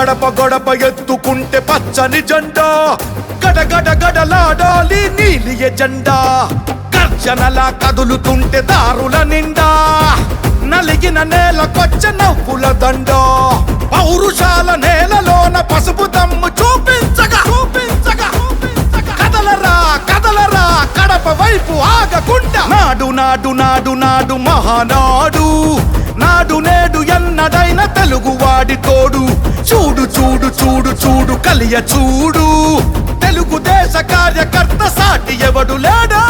గడప గడప ఎత్తుకుంటే పచ్చని జెండా. గడగడ గడలాడాలి నీలి ఎజెండా. గర్జనలా కదులుతుంటే దారుల నిండా. నలిగిన నేల కొచ్చ నవ్వుల దండ. పౌరుషాల నేలలోన పసుపు దమ్ము చూపించగా చూపించగా చూపించగా. కదలరా కదలరా కడప వైపు ఆగకుండా. నాడు నాడు నాడు నాడు మహానాడు. నాడు నేడు ఎన్నడైన తెలుగువాడి తోడు. చూడు చూడు చూడు చూడు కలియ చూడు. తెలుగుదేశ కార్యకర్త సాటి ఎవడు లేడా?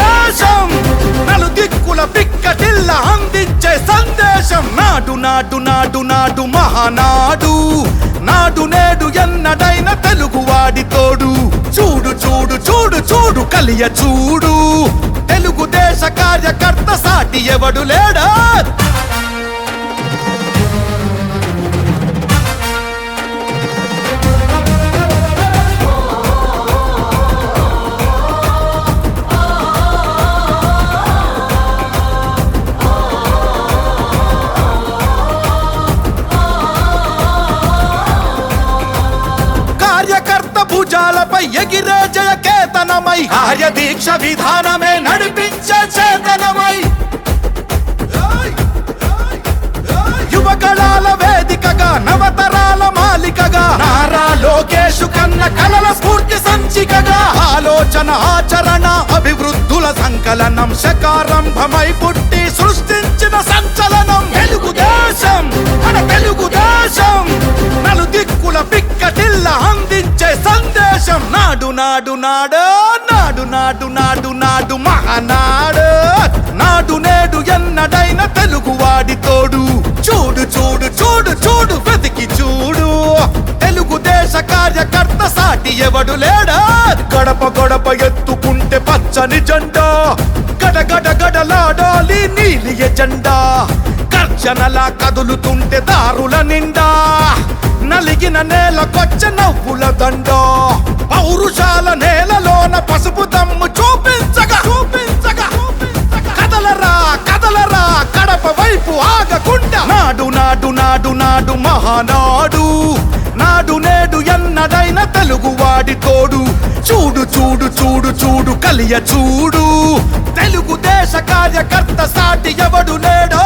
నలు దిక్కుల పిక్కటిల్ల అందించే సందేశం. నాడు నాడు నాడు నాడు మహానాడు. నాడు నేడు ఎన్నడైన తెలుగువాడి తోడు. చూడు చూడు చూడు చూడు కలియ చూడు. తెలుగుదేశ కార్యకర్త సాటి ఎవడు లేడా? ఎగిరే జయ కేతనమై దీక్ష విధానమే నడిపించే చేతనమై. యువకళాల వేదికగా నవతరాల మాలికగా నారా లోకేషు కన్న కలల స్ఫూర్తి సంచికగా ఆలోచన ఆచరణ అభివృద్ధుల సంకలనం శకారంభమై పుట్టి నాడు నాడు నాడు నాడు నాడు నాడు నాడు మహానాడు. నాడు నేడు ఎన్నడైన తెలుగువాడి తోడు. చూడు చూడు చూడు చూడు వెతికి చూడు. తెలుగుదేశ కార్యకర్త సాటి ఎవడు లేడా? గడప గడప ఎత్తుకుంటే పచ్చని జెండా. గడ గడలాడాలి నీలి ఎజెండా. గర్జనలా కదులుతుంటే దారుల నిండా. నలిగిన నేలకొచ్చ నవ్వుల దండ. పౌరుషాల నేలలోన పసుపు దమ్ము చూపించగా చూపించగా. కదలరా కదలరా కడప వైపు ఆగకుండా. నాడు నాడు నాడు నాడు మహానాడు. నాడు నేడు ఎన్నడైన తెలుగువాడి తోడు. చూడు చూడు చూడు చూడు కలియ చూడు. తెలుగుదేశ కార్యకర్త సాటి ఎవడు లేడో?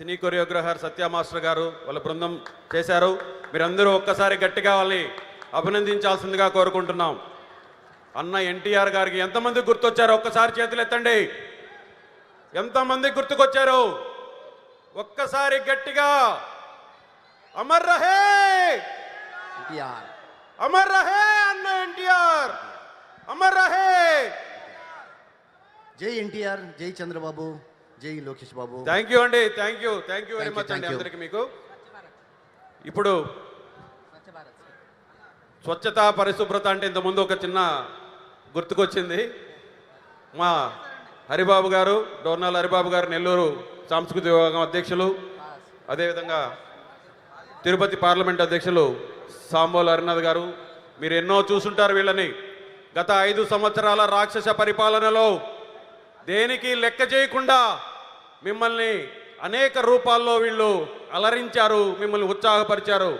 సినీ కొరియోగ్రాఫర్ సత్య మాస్టర్ గారు వాళ్ళ బృందం చేశారు. మీరందరూ ఒక్కసారి గట్టిగా వాళ్ళని అభినందించాల్సిందిగా కోరుకుంటున్నాం. అన్న ఎన్టీఆర్ గారికి ఎంతమంది గుర్తొచ్చారో ఒక్కసారి చేతులు ఎత్తండి ఎంతమంది గుర్తుకొచ్చారు ఒక్కసారి గట్టిగా. అమర్ రహే! అమర్ రహే అన్న ఎన్టీఆర్! అమర్ రహే! జై ఎన్టీఆర్ జై చంద్రబాబు. జై లోకేష్ బాబు. థ్యాంక్ యూ అండి thank you thank you very much అండి. అందరికి మీకు. ఇప్పుడు స్వచ్ఛత పరిశుభ్రత అంటే ఇంతకుముందు ఒక చిన్న గుర్తుకొచ్చింది. మా హరిబాబు గారు డోర్నాల్ హరిబాబు గారు నెల్లూరు సాంస్కృతిక విభాగం అధ్యక్షులు. అదేవిధంగా తిరుపతి పార్లమెంట్ అధ్యక్షులు సాంబోలు హరినాథ్ గారు. మీరు ఎన్నో చూసుంటారు వీళ్ళని. గత ఐదు సంవత్సరాల రాక్షస పరిపాలనలో దేనికి లెక్క చేయకుండా మిమ్మల్ని అనేక రూపాల్లో వీళ్ళు అలరించారు మిమ్మల్ని ఉత్సాహపరిచారు.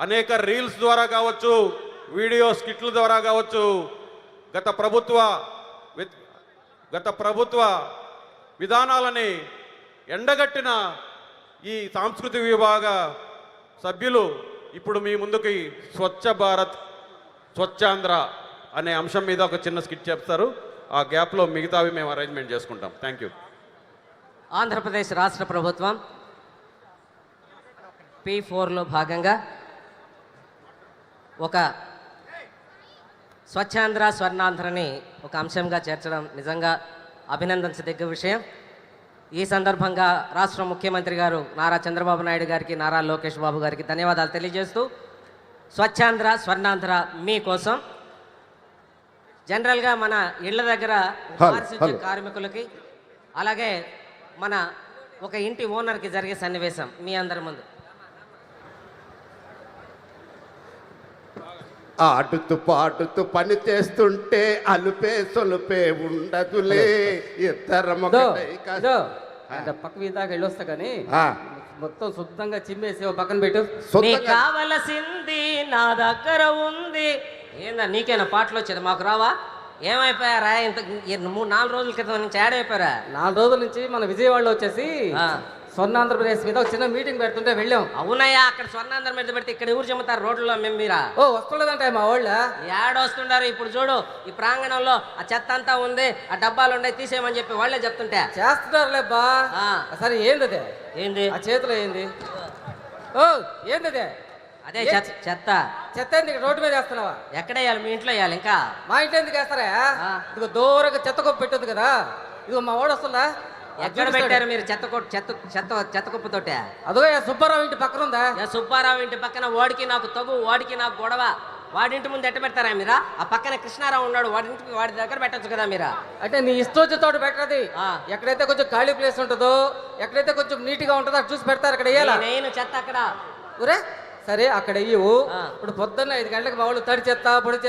అనేక రీల్స్ ద్వారా కావచ్చు వీడియో స్కిట్ల ద్వారా కావచ్చు గత ప్రభుత్వ విత్- గత ప్రభుత్వ విధానాలని ఎండగట్టిన ఈ సాంస్కృతిక విభాగ సభ్యులు ఇప్పుడు మీ ముందుకి స్వచ్ఛ భారత్ స్వచ్ఛాంధ్ర అనే అంశం మీద ఒక చిన్న స్కిట్ చెప్తారు. ఆ గ్యాప్లో మిగతావి మేము అరేంజ్మెంట్ చేసుకుంటాం. Thank you. ఆంధ్రప్రదేశ్ రాష్ట్ర ప్రభుత్వం పి ఫోర్లో భాగంగా ఒక స్వచ్ఛాంధ్ర స్వర్ణాంధ్రని ఒక అంశంగా చేర్చడం నిజంగా అభినందించదగ్గ విషయం. ఈ సందర్భంగా రాష్ట్ర ముఖ్యమంత్రి గారు నారా చంద్రబాబు నాయుడు గారికి నారా లోకేష్ బాబు గారికి ధన్యవాదాలు తెలియజేస్తూ స్వచ్ఛాంధ్ర స్వర్ణాంధ్ర మీకోసం జనరల్గా మన ఇళ్ళ దగ్గర కార్మికులకి అలాగే మన ఒక ఇంటి ఓనర్కి జరిగే సన్నివేశం మీ అందరి ముందు. ఆడుతూ పాడుతూ పని చేస్తుంటే అలుపే సొలుపే ఉండదులే. ఇద్దరం పక్క మీద దాకా వెళ్ళొస్తా కానీ మొత్తం శుద్ధంగా చిమ్మేసి పక్కన పెట్టు. కావలసింది నా దగ్గర ఉంది. ఏందా నీకేనా పాటలు వచ్చేది? మాకు రావా? ఏమైపోయారా? ఇంత మూడు నాలుగు రోజుల క్రితం నుంచి ఏడైపోయారా నాలుగు రోజుల నుంచి మన విజయవాడలో వచ్చేసి ఆ. స్వర్ణ ఆంధ్రప్రదేశ్ మీద ఒక చిన్న మీటింగ్ పెడుతుంటే వెళ్ళాం. అవునయ్యా అక్కడ స్వర్ణాంధ్రం మీద పెడితే ఇక్కడ ఊరు చెమ్ముతారు రోడ్లలో మేము మీరా? ఓ వస్తుండదంట మా వాళ్ళ? ఏడొస్తుండారు ఇప్పుడు చూడు ఈ ప్రాంగణంలో ఆ చెత్త అంతా ఉంది ఆ డబ్బాలు ఉన్నాయి తీసేయమని చెప్పి వాళ్ళే చెప్తుంటే. చేస్తున్నారులే బా ఆ. సరే ఏంది అదే ఏంది? ఆ చేతిలో ఏంది? ఓ ఏంది అదే అదే చెత్త చెత్త. చెత్త ఇక్కడ రోడ్డు మీద వేస్తున్నావా? ఎక్కడ వేయాలి? మీ ఇంట్లో వేయాలి ఇంకా? మా ఇంట్లో ఎందుకు వేస్తారా. ఇదిగో దూరంగా చెత్త కొప్పు పెట్టదు కదా. ఇదిగో మా వాడు వస్తుందా ఎక్కడ పెట్టారు మీరు చెత్త కొట్టు చెత్త చెత్త చెత్త కుప్పతోటే? అదో సుబ్బారావు ఇంటి పక్కన ఉందా? యా సుబ్బారావు ఇంటి పక్కన వాడికి నాకు తగు వాడికి నాకు గొడవ. వాడింటి ముందు ఎట్ట పెడతారా మీరా? ఆ పక్కన కృష్ణారావు ఉన్నాడు వాడి ఇంటికి వాడి దగ్గర పెట్టొచ్చు కదా మీరా? అంటే నీ ఇష్టం వచ్చే తోట పెట్టది. ఎక్కడైతే కొంచెం ఖాళీ ప్లేస్ ఉంటుందో ఎక్కడైతే కొంచెం నీట్గా ఉంటుందో చూసి పెడతారు అక్కడ నేను చెత్త అక్కడ. ఊరే సరే అక్కడ ఇవ్వు. ఇప్పుడు పొద్దున్న ఐదు గంటలకు మా వాళ్ళు తడి చెత్త పొడి